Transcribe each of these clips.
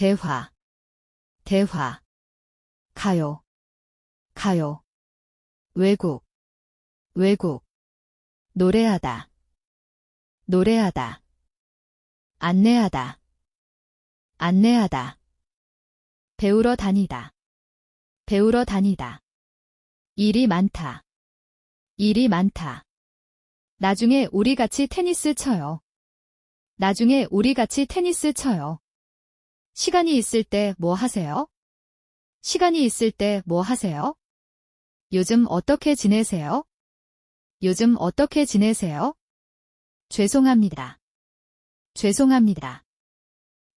대화, 대화, 가요, 가요, 외국, 외국, 노래하다, 노래하다, 안내하다, 안내하다, 배우러 다니다, 배우러 다니다, 일이 많다, 일이 많다. 나중에 우리 같이 테니스 쳐요. 나중에 우리 같이 테니스 쳐요. 시간이 있을 때 뭐 하세요? 시간이 있을 때 뭐 하세요? 요즘 어떻게 지내세요? 요즘 어떻게 지내세요? 죄송합니다. 죄송합니다.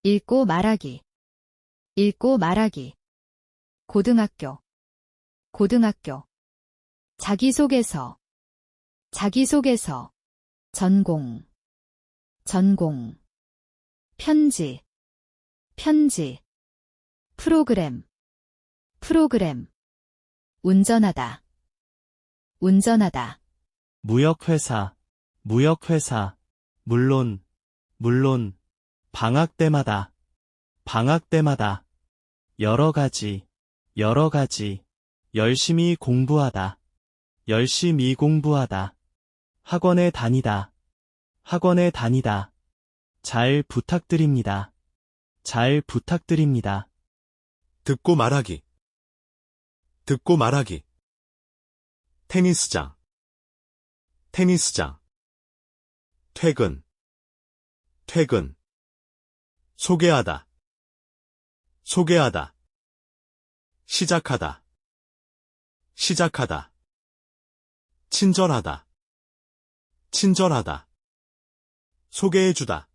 읽고 말하기. 읽고 말하기. 고등학교. 고등학교. 자기소개서. 자기소개서. 전공. 전공. 편지. 편지. 프로그램. 프로그램. 운전하다. 운전하다. 무역회사, 무역회사, 물론, 물론, 방학 때마다, 방학 때마다, 여러 가지, 여러 가지, 열심히 공부하다, 열심히 공부하다, 학원에 다니다, 학원에 다니다, 잘 부탁드립니다, 잘 부탁드립니다. 듣고 말하기. 듣고 말하기. 테니스장. 테니스장. 퇴근. 퇴근. 소개하다. 소개하다. 시작하다. 시작하다. 친절하다. 친절하다. 소개해주다.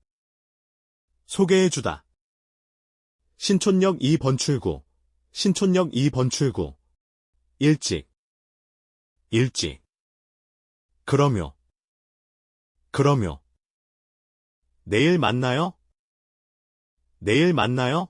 소개해주다. 신촌역 2번 출구. 신촌역 2번 출구. 일찍. 일찍. 그러며. 그러며. 내일 만나요? 내일 만나요?